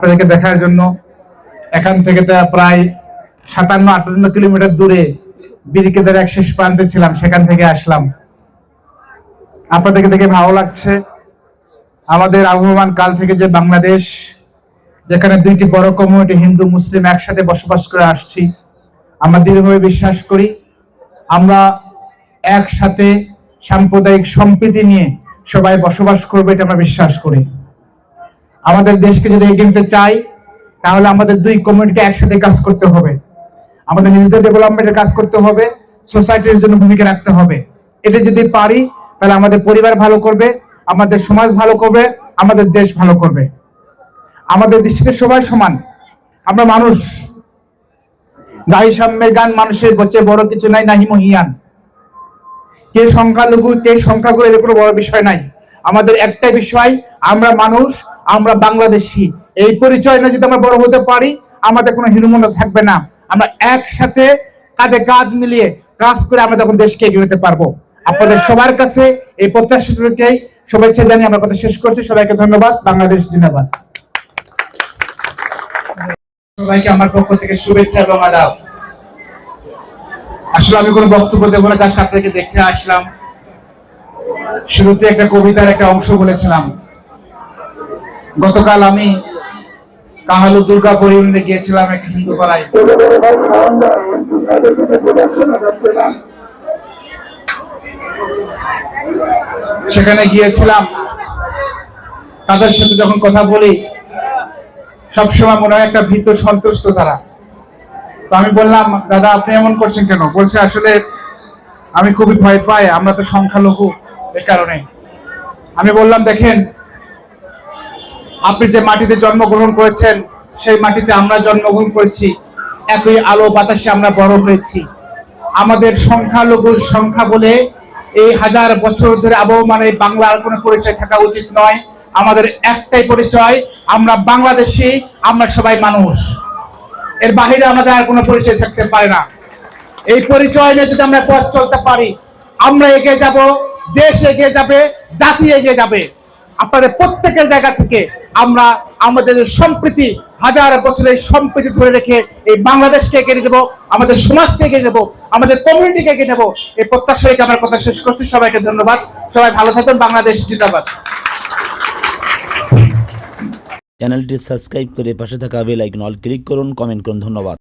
আপনাদেরকে দেখার জন্য এখান থেকে তো প্রায় সাতান্ন, আটান্ন কিলোমিটার দূরে বিরিকেদের এক শেষ প্রান্তে ছিলাম, সেখান থেকে আসলাম। আপনাদেরকে দেখে ভালো লাগছে। আমাদের আবহমান কাল থেকে যে বাংলাদেশ, যেখানে দুইটি বড় কমিউনিটি হিন্দু, মুসলিম একসাথে বসবাস করে আসছি, আমরা দৃঢ়ভাবে বিশ্বাস করি, আমরা একসাথে সাম্প্রদায়িক সম্প্রীতি নিয়ে সবাই বসবাস করবে এটা আমরা বিশ্বাস করি। আমাদের দেশকে যদি এগিয়ে নিতে চাই, তাহলে আমাদের দুই কমিউনিটি একসাথে কাজ করতে হবে। আমাদের নিজেদের ডেভেলপমেন্টের কাজ করতে হবে সোসাইটির জন্য ভূমিকা রাখতে হবে। এটা যদি পারি, তাহলে আমাদের পরিবার ভালো করবে, আমাদের সমাজ ভালো করবে, আমাদের দেশ ভালো করবে। আমাদের দৃষ্টিতে সবাই সমান। আমরা মানুষ। গাই সাম্যের গান মানুষের বচে বড় কিছু নাই, নাহি মহিয়ান। কে সংখ্যালঘু, কে সংখ্যাগুলো এর কোনো বড় বিষয় নাই। আমাদের একটাই বিষয়, আমরা মানুষ আমরা বাংলাদেশি। এই পরিচয় না যদি আমরা বড় হতে পারি, আমাদের কোনো হীনমন্য থাকবে না। আমরা একসাথে কাঁধে কাঁধ মিলিয়ে কাজ করে আমরা তখন দেশকে এগিয়ে নিতে পারব। আপনাদের সবার কাছে এই প্রত্যাশাকে শুভেচ্ছা জানিয়ে আমরা কথা শেষ করছি। সবাইকে ধন্যবাদ। বাংলাদেশ জিন্দাবাদ। সবাইকে আমার পক্ষ থেকে শুভেচ্ছা এবং আদাব। আসলে আমি কোনো বক্তব্য দেবো না, জাস্ট আপনাকে দেখতে আসলাম। শুরুতে একটা কবিতার একটা অংশ বলেছিলাম। গতকাল আমি কাহালু দুর্গা পরিবহনে গিয়েছিলাম একটা হিন্দু পাড়ায় সেখানে গিয়েছিলাম। তাদের সাথে যখন কথা বলি, সবসময় মনে হয় একটা ভীত সন্তুষ্ট তারা। তো আমি বললাম, দাদা, আপনি এমন করছেন কেন? বলছে, আসলে আমি খুবই ভয় পাই, আমরা তো সংখ্যালঘু, এ কারণে। আমি বললাম, দেখেন আপনি যে মাটিতে জন্মগ্রহণ করেছেন, সেই মাটিতে আমরা জন্মগ্রহণ করেছি। একই আলো বাতাসে আমরা বড় হয়েছি। আমাদের সংখ্যালঘুর সংখ্যা বলে এই হাজার বছর ধরে আবহমানে বাংলার কোনো পরিচয় থাকা উচিত নয়। আমাদের একটাই পরিচয়, আমরা বাংলাদেশি, আমরা সবাই মানুষ। এর বাহিরে আমাদের আর কোনো পরিচয় থাকতে পারে না। এই পরিচয় নিয়ে যদি আমরা পথ চলতে পারি, আমরা এগিয়ে যাব, দেশ এগিয়ে যাবে, জাতি এগিয়ে যাবে। আপনাদের প্রত্যেকের জায়গা থেকে আমরা আমাদের সম্প্রীতি, হাজার বছরের সম্প্রীতি ধরে রেখে এই বাংলাদেশকে এগিয়ে নিয়ে যাব, আমাদের সমাজকে এগিয়ে নেব আমাদের কমিউনিটিকে এগিয়ে নেব এই প্রত্যাশা রেখে আমার কথা শেষ করছি। সবাইকে ধন্যবাদ। সবাই ভালো থাকবেন। বাংলাদেশ জিন্দাবাদ। চ্যানেলটি সাবস্ক্রাইব করে পাশে থাকা বেল আইকন অল ক্লিক করুন। কমেন্ট করুন। ধন্যবাদ।